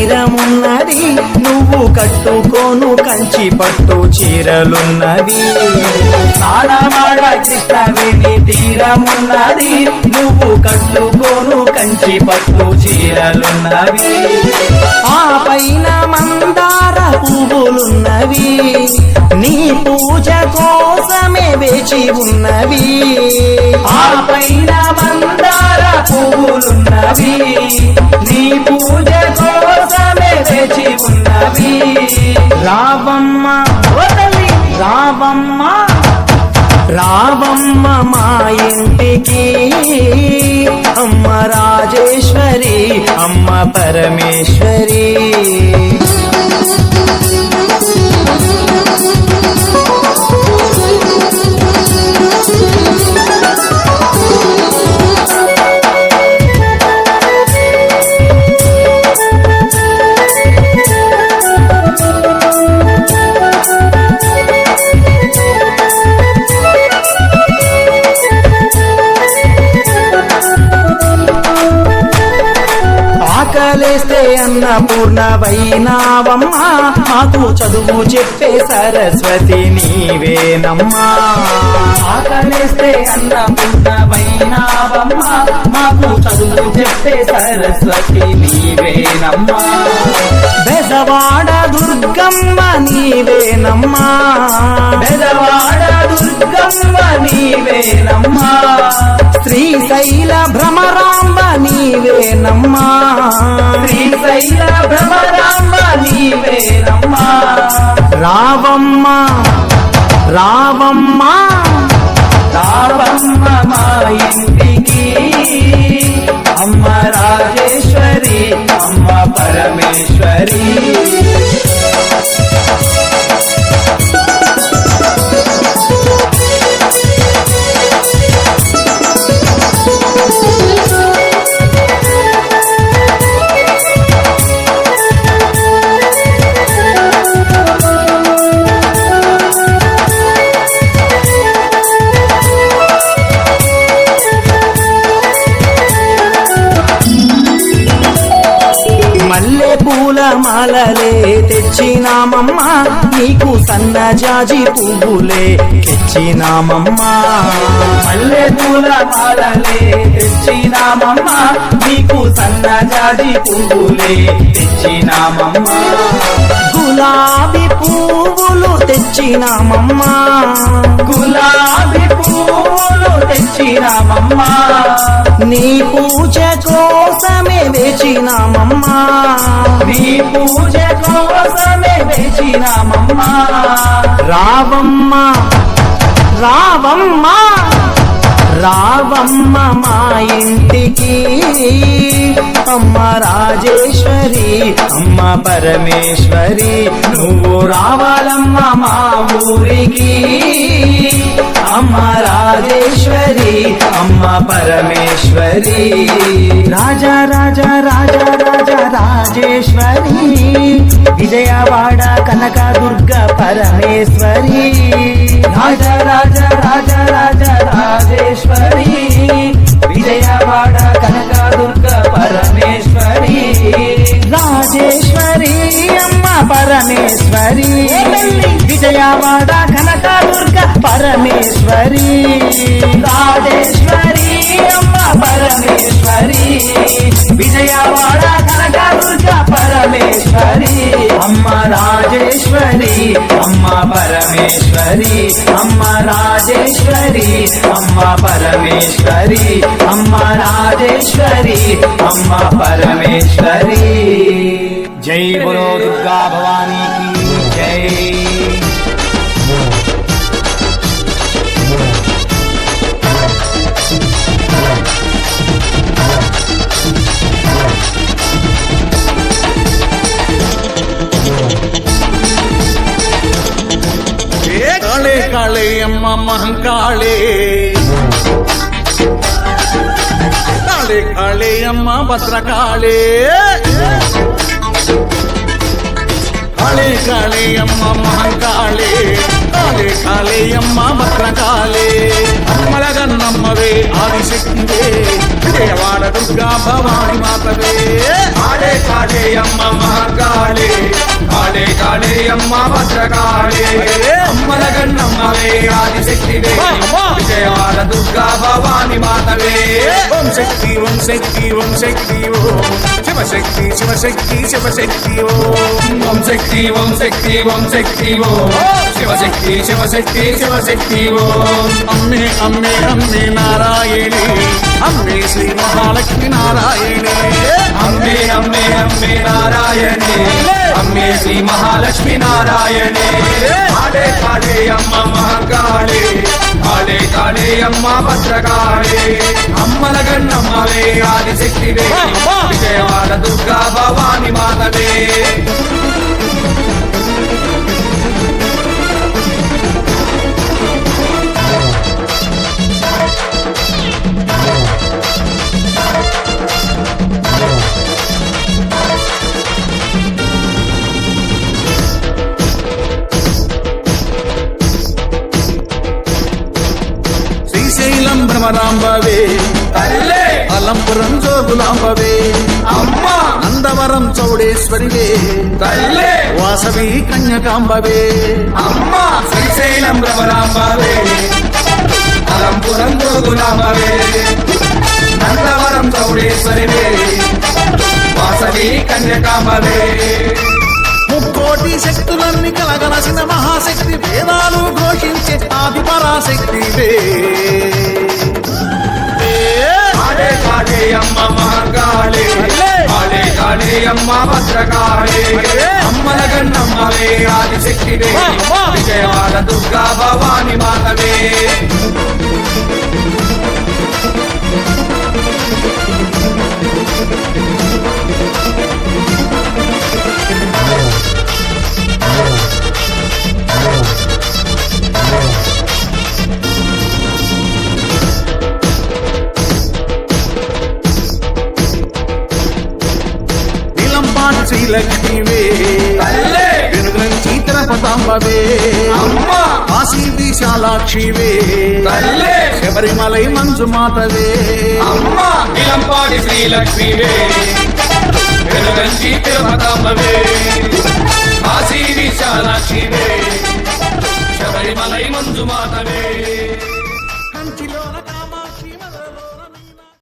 కృష్ణవేణి నువ్వు కట్టుకోను కంచి పట్టు చీరలున్నది. ఆడవాడ చిత్తవేణి తీరమున్నది. నువ్వు కట్టుకోను కంచి పట్టు చీరలున్నవి. ఆ పైన మందార పువ్వులున్నవి. నీ పూజ కోసమే వేచి ఉన్నవి. ఆ పైన మందార పువ్వులున్నవి. నీ రావమ్మ. రావమ్మ మా ఇంటికి అమ్మ రాజేశ్వరి అమ్మ పరమేశ్వరి. ఆకలేస్తే అన్న పూర్ణవైనావమ్మా. మాకు చదువు చెప్పే సరస్వతి నీవేనమ్మా. ఆకలేస్తే అన్న పూర్ణవైనావమ్మా. మాకు చదువు చెప్పే సరస్వతి నీవేనమ్మా. బెజవాడ దుర్గమ్మ నీవేనమ్మా. బెజవాడ దుర్గమ్మ నీవేనమ్మా. శ్రీశైల భ్రమరాంబ నీవేనమ్మా. శ్రీశైల భ్రమరాంబ నీవేనమ్మా. రావమ్మ రావమ్మ. రావమ్మ మా ఇంటికి. అమ్మ రాజేశ్వరి అమ్మ పరమేశ్వరి. మాలలే తెచ్చినామమ్మా నీకు సన్నజాజి పువ్వులే తెచ్చినామమ్మా. మల్లె పూల మాలలే తెచ్చినామమ్మా నీకు సన్నజాజి పువ్వులే తెచ్చినామమ్మా. గులాబీ పువ్వులు తెచ్చినామమ్మా. గులాబీ పువ్వులు తెచ్చినామమ్మా. నీ పూజ కోసమే వేచినామమ్మా రావమ్మ. రావమ్మ మా ఇంటికి. అమ్మ రాజేశ్వరి అమ్మ పరమేశ్వరి నువ్వు రావాలమ్మ మా ఊరికి. అమ్మ రాజేశ్వరి అమ్మ పరమేశ్వరి. రాజా రాజా రాజా రాజా రాజేశ్వరి. విజయవాడ కనక దుర్గ పరమేశ్వరి. రాజా రాజా రాజా రాజా రాజేశ్వరి విజయవాడ కనక దుర్గ పరమేశ్వరి. రాజేశ్వరి అమ్మ పరమేశ్వరి విజయవాడ కనక దుర్గ పరమేశ్వరి. అమ్మ పరమేశ్వరి అమ్మ రాజేశ్వరి అమ్మ పరమేశ్వరి. జై గురు దుర్గా భవానీకి భద్రకాళే కాళే కాళే అమ్మ మహంకాళే కాళే కాళే అమ్మ భద్రకాళే అమ్మల గన్నమ్మవే ఆదిశక్తివే విజయవాడ దుర్గా భవాని మాతవే కాళే కాళే అమ్మ మహాకాళే కాళే కాళే అమ్మ భద్రకాళే అమ్మల గన్నమ్మవే ఆదిశక్తివే విజయవాడ దుర్గా భవాని మాతవే ఓం శక్తి ఓం శక్తి ఓం. శక్తి ఓం శివశక్తి శివశక్తి శివశక్తి ఓం. ఓం శక్తి ఓం శక్తి ఓం శక్తి ఓ. శివశక్తి శివశక్తి శివశక్తి ఓం. అమ్మే అమ్మే అమ్మే నారాయణి. అమ్మే శ్రీ మహాలక్ష్మి నారాయణి. అమ్మే అమ్మే అమ్మే నారాయణే. అమ్మే శ్రీ మహాలక్ష్మి నారాయణే. కాళే కాళే అమ్మ మహాకాళే కాళే. కాళే అమ్మ భద్రకాళే అమ్మల గన్నమ్మవే ఆదిశక్తివే. విజయవాడ దుర్గా భవాని మాతవే. తల్లే అలంపురం జోగులాంబవే. అమ్మ. నందవరం చౌడేశ్వరివే. వాసవి కన్యకాంబవే. అమ్మ. శ్రీశైలం రమరాంబవే. అలంపురం గోగులాంబవే నందవరం చౌడేశ్వరివే. వాసవి కన్యకాంబవే. ముక్కోటి శక్తులన్నీ కలగలసిన మహాశక్తి వేదాలు ఘోషించే ఆది పరాశక్తివే మహాకాళే కాళే కాళే అమ్మ భద్రకాళే అమ్మల గన్నమ్మవే ఆదిశక్తివే విజయవాడ దుర్గా భవాని మాతవే నీలంపాటి తిరుపతాంబవే అమ్మ! కాశీ విశాలాక్షివే శబరిమలై మంజు మాతవే. ఇలంపాడి శ్రీలక్ష్మివే తిరుపతమ్మవే కాశీ విశాలాక్షివే శబరిమలై మంజుమాతవే